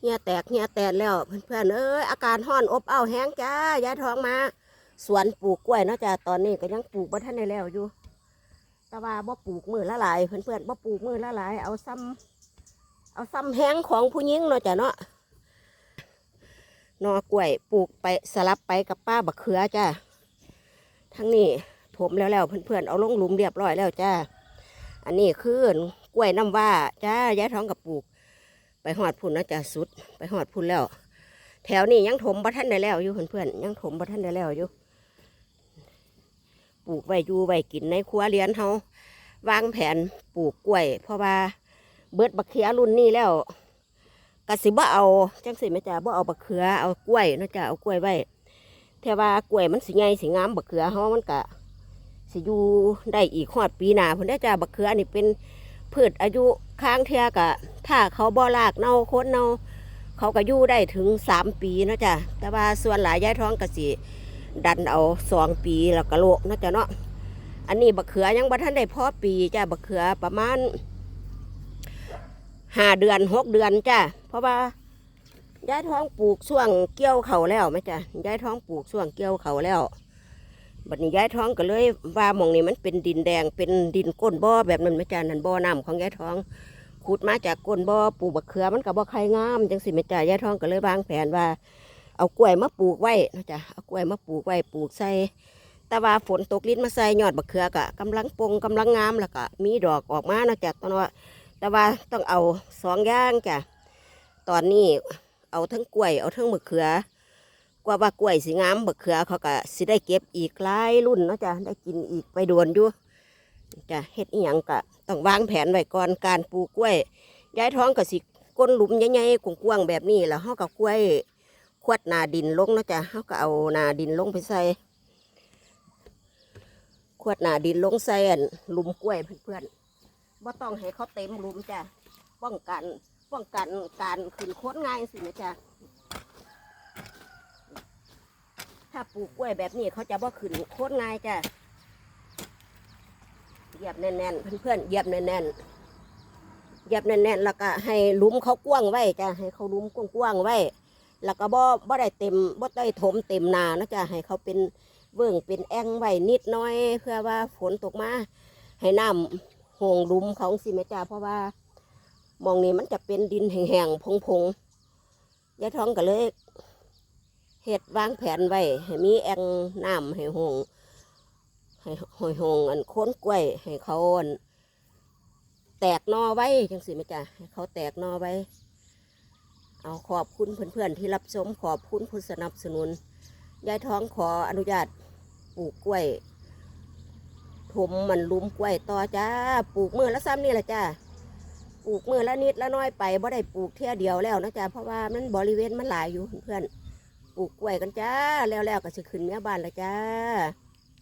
เฮียแตกเฮียแตนแล้วเพื่อนๆเอ้ยอาการห้อนอบอ้าวแห้งจ้ายายท้องมา สวนปลูกกล้วยเนาะจ้าตอนนี้ก็ยังปลูกบ่ทันได้แล้วอยู่แต่ว่าบ่ปลูกมือละลายเพื่อนๆบ่ปลูกมือละลายเอาซ้ำเอาซ้ำแห้งของผู้หญิงเนาะจ้ะเนาะนอกล้วยปลูกไปสลับไปกับป้าบักเขือจ้าทั้งนี้ถมแล้วแล้วเพื่อนๆเอาลงหลุมเรียบร้อยแล้วจ้าอันนี้คือกล้วยน้ำว่าจ้ายายท้องกับปลูก ไปหอดพุ่นเนาะจ้าสุด ไปหอดพุ่นแล้ว แถวนี้ยังถมบ่ทันได้แล้วอยู่เพื่อนๆยังถมบ่ทันได้แล้วอยู่ปลูกไว้อยู่ไว้กินในครัวเรือนเฮาวางแผนปลูกกล้วย เพราะว่าเบิดบักเขือรุ่นนี้แล้วกสิบ่เอาจังสิแม่จ้าบ่เอาบักเขือเอากล้วยเนาะจ้าเอากล้วยไว้แต่ว่ากล้วยมันสิใหญ่สิงามบักเขือเฮามันก็สิอยู่ได้อีกฮอดปีหน้าพุ่นเด้จ้าบักเขือนี่เป็น พืชอายุค้างเทื่อกะ ถ้าเขาบ่ลากเน่าโคนเน่าเขาก็อยู่ได้ถึงสามปีนะจ้าแต่ว่าส่วนหลายยายท้องก็สิดันเอาสองปีแล้วก็โลกนะจ้ะเนาะอันนี้บักเขือยังบ่ทันได้พอปีจ้ะบักเขือประมาณห้าเดือนหกเดือนจ้ะเพราะว่าย้ายท้องปลูกช่วงเกี่ยวเขาแล้วไหมจ้ะย้ายท้องปลูกช่วงเกี่ยวเขาแล้ว บัดนี้ย้ายท้องก็เลยว่ามองนี้มันเป็นดินแดงเป็นดินก้นบ่อแบบนั้นไหมจ้ะนั่นบ่อน้ำของย้ายท้องขุดมาจากก้นบ่อปลูกบักเขือมันก็บ่ใครงามจังสิไหมจ้ะย้ายท้องก็เลยวางแผนว่า เอากล้วยมาปลูกไว้นะจ๊ะเอากล้วยมาปลูกไว้ปลูกใส่แต่ว่าฝนตกลิ้นมาใส่ยอดบักเขือกะกำลังปงกำลังงามแล้วก็มีดอกออกมานะจ๊ะตอนว่าแต่ว่าต้องเอาสองย่างจ้ะตอนนี้เอาทั้งกล้วยเอาทั้งบักเขือ กว่าว่ากล้วยสิงามบักเขือเขาก็สิได้เก็บอีกหลายรุ่นเนาะจ๊ะได้กินอีกไปโดนอยู่จ้ะเฮ็ดอีหยังก็ต้องวางแผนไว้ก่อนการปลูกกล้วยย้ายท้องก็สิก้นหลุมใหญ่ๆกว้างๆแบบนี้แล้วเฮากับกล้วยขวดนาดินลงเนาะจ๊ะเขาก็เอานาดินลงไปใส่ขวดหนาดินลงใส่หลุมกล้วยเพื่อนๆว่าต้องให้เขาเต็มหลุมจ้ะป้องกันป้องกันการขึ้นโค้นง่ายสินะจ๊ะ ถ้าปลูกกล้วยแบบนี้เขาจะว่ขึ้นโค้นง่ายจ้ะเหยียบแน่นๆเพื่อนๆเหยียบแน่นๆเหยียบแน่นๆแล้วก็ให้ลุมเขากว้างไว้จ้ะให้เขาลุมกว้างๆไว้ แล้วก็บ่บ่ได้เต็มบ่ได้ถมเต็มนานะจ๊ะให้เขาเป็นเบิ่งเป็นแอ่งไว้นิดน้อยเพื่อว่าฝนตกมาให้น้ำห่วงลุมเขาสิแม่จ้าเพราะว่ามองนี้มันจะเป็นดินแห้งๆพงๆยายท้องก็เลย เฮ็ดวางแผนไว้ให้มีแอ่งน้ำให้หงให้หอยหงอันโค้นกล้วยให้เขาอันแตกนอไว้จังสิแม่จ้าให้เขาแตกนอไว้ เอาขอบคุณเพื่อนๆที่รับชมขอบคุณผู้สนับสนุนยายท้องขออนุญาตปลูกกล้วยถมมันลุมกล้วยต่อจ้าปลูกมือละซ้ำนี่แหละจ้าปลูกมือละนิดละน้อยไปบ่ได้ปลูกเที่ยเดียวแล้วนะจ้าเพราะว่ามันบริเวณมันหลายอยู่เพื่อนๆ ลูกกล้วยกันจ้า แล้วๆก็จะขึ้นเมื่อบ้านละจ้า